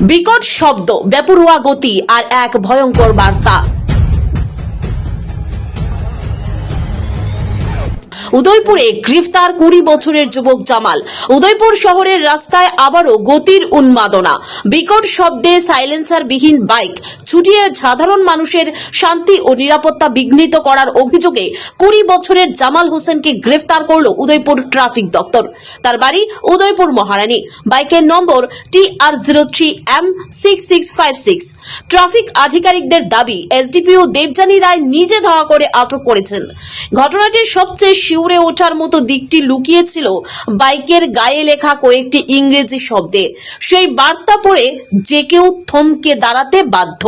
বিকট শব্দ বেপরোয়া গতি আর এক ভয়ঙ্কর বার্তা। উদয়পুরে গ্রেফতার কুড়ি বছরের যুবক জামাল। উদয়পুর শহরের রাস্তায় আবারও গতির উন্মাদনা। বিকট শব্দে সাইলেন্সার বিহীন বাইক ছুটিয়ে সাধারণ মানুষের শান্তি ও নিরাপত্তা বিঘ্নিত করার অভিযোগে কুড়ি বছরের জামাল হোসেনকে গ্রেফতার করল উদয়পুর ট্রাফিক দপ্তর। তার বাড়ি উদয়পুর মহারানী। বাইকের number T R zero three M six six five six. Traffic আধিকারিকদের দাবি, এসডিপিও দেবযানী রায় নিজে ধাওয়া করে আটক করেছেন। ঘটনাটির সবচেয়ে শিউরে ওঠার মতো দিকটি লুকিয়েছিল বাইকের গায়ে লেখা কয়েকটি ইংরেজি শব্দে। সেই বার্তা পড়ে যে কেউ থমকে দাঁড়াতে বাধ্য।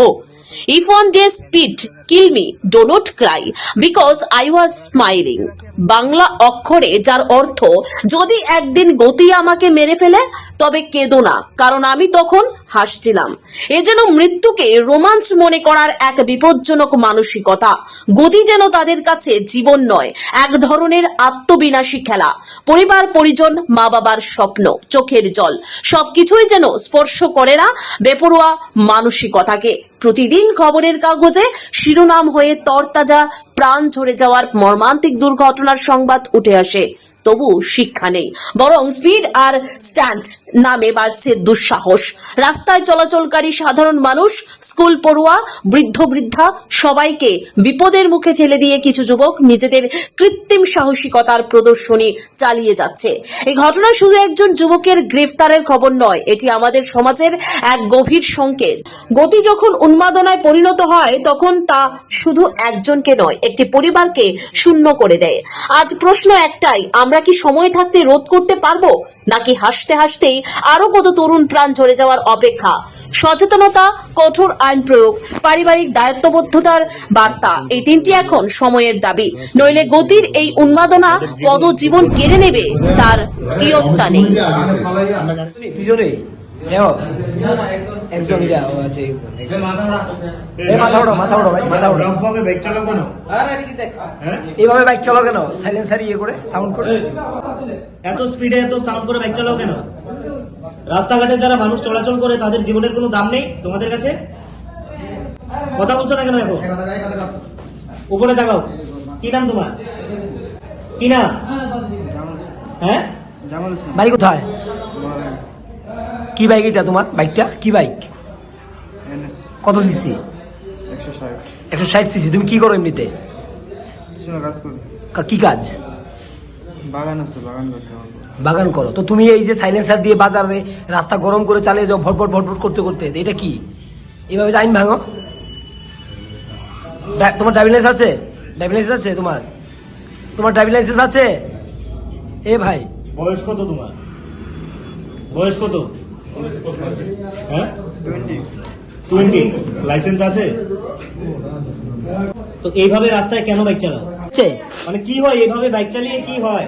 If one day speed kill me do cry, because I was smiling. Bangla অক্ষরে যার অর্থ, যদি একদিন গতি আমাকে মেরে ফেলে, তবে কেঁদো না, কারণ আমি তখন হাসছিলাম। এ যেন মৃত্যুকে রোমাঞ্চ মনে করার এক বিপজ্জনক মানসিকতা। গতি যেন তাদের কাছে জীবন নয়, এক ধরনের আত্মবিনাশী খেলা। পরিবার, পরিজন মা বাবার স্বপ্ন, চোখের জল, সবকিছুই যেন স্পর্শ করে না বেপরোয়া মানসিকতাকে। প্রতিদিন খবরের কাগজে শিরোনাম হয়ে তরতাজা প্রাণ ঝরে যাওয়ার মর্মান্তিক দুর্ঘটনার সংবাদ উঠে আসে, তবু শিক্ষা নেই। বরং স্পিড আর স্ট্যান্ড নামে বাড়ছে দুঃসাহস। রাস্তায় চলাচলকারী সাধারণ মানুষ, স্কুল পড়ুয়া, বৃদ্ধ বৃদ্ধা, সবাইকে বিপদের মুখে ঠেলে দিয়ে কিছু যুবক নিজেদের কৃত্রিম সাহসিকতার প্রদর্শনী চালিয়ে যাচ্ছে। এই ঘটনা শুধু একজন যুবকের গ্রেফতারের খবর নয়, এটি আমাদের সমাজের এক গভীর সংকেত। গতি যখন উন্মাদনায় পরিণত হয়, তখন তা শুধু একজনকে নয় একটি পরিবারকে শূন্য করে দেয়। আজ প্রশ্ন একটাই, আমরা কি সময় থাকতে রোধ করতে পারব, নাকি হাসতে হাসতেই আরও কত তরুণ প্রাণ ঝরে যাওয়ার অপেক্ষা? সচেতনতা, কঠোর আইন প্রয়োগ, পারিবারিক দায়িত্ববদ্ধতার বার্তা, এই তিনটি এখন সময়ের দাবি। নইলে গতির এই উন্মাদনা পদ জীবন কেড়ে নেবে, তার ইয়ত্তা নেই। একজন ইরা ও আছে এই মাথা ওঠো মাথা ওঠো ভাই মাথা ওঠো ভাবে বাইক চালাও কেন হ্যাঁ এইভাবে বাইক চালাও কেন? সাইলেন্সার ইয়ে করে সাউন্ড করে। এত স্পিডে এত সাউন্ড করে বাইক চালাও কেন? রাস্তাঘাটে যারা মানুষ চলাচল করে তাদের জীবনের কোনো দাম নেই তোমাদের কাছে? কথা বলছো না কেন এখন? উপরে তাকাও। কি নাম তোমার? কি নাম? হ্যাঁ বাড়ি কোথায়? কি বাইক এটা তোমার? বাইকটা কি বাইক কত সিসি একশো ষাট। সিসি তুমি কি করো এমনিতে? কি কাজ? বাগান আছে বাগান করতে বাগান করো। তো তুমি এই যে সাইলেন্সার দিয়ে বাজারে রাস্তা গরম করে চালিয়ে যাও ভটভট ভটভট করতে করতে এটা কি? এইভাবে আইন ভাঙো। তোমার ড্রাইভিং লাইসেন্স আছে? ড্রাইভিং লাইসেন্স আছে তোমার? তোমার ড্রাইভিং লাইসেন্স আছে? এ ভাই। বয়স কত তোমার? বয়স কত? হ্যাঁ টোয়েন্টি লাইসেন্স আছে? তো এইভাবে রাস্তায় কেন বাইক চালাও? মানে কি হয় এইভাবে বাইক চালিয়ে কি হয়?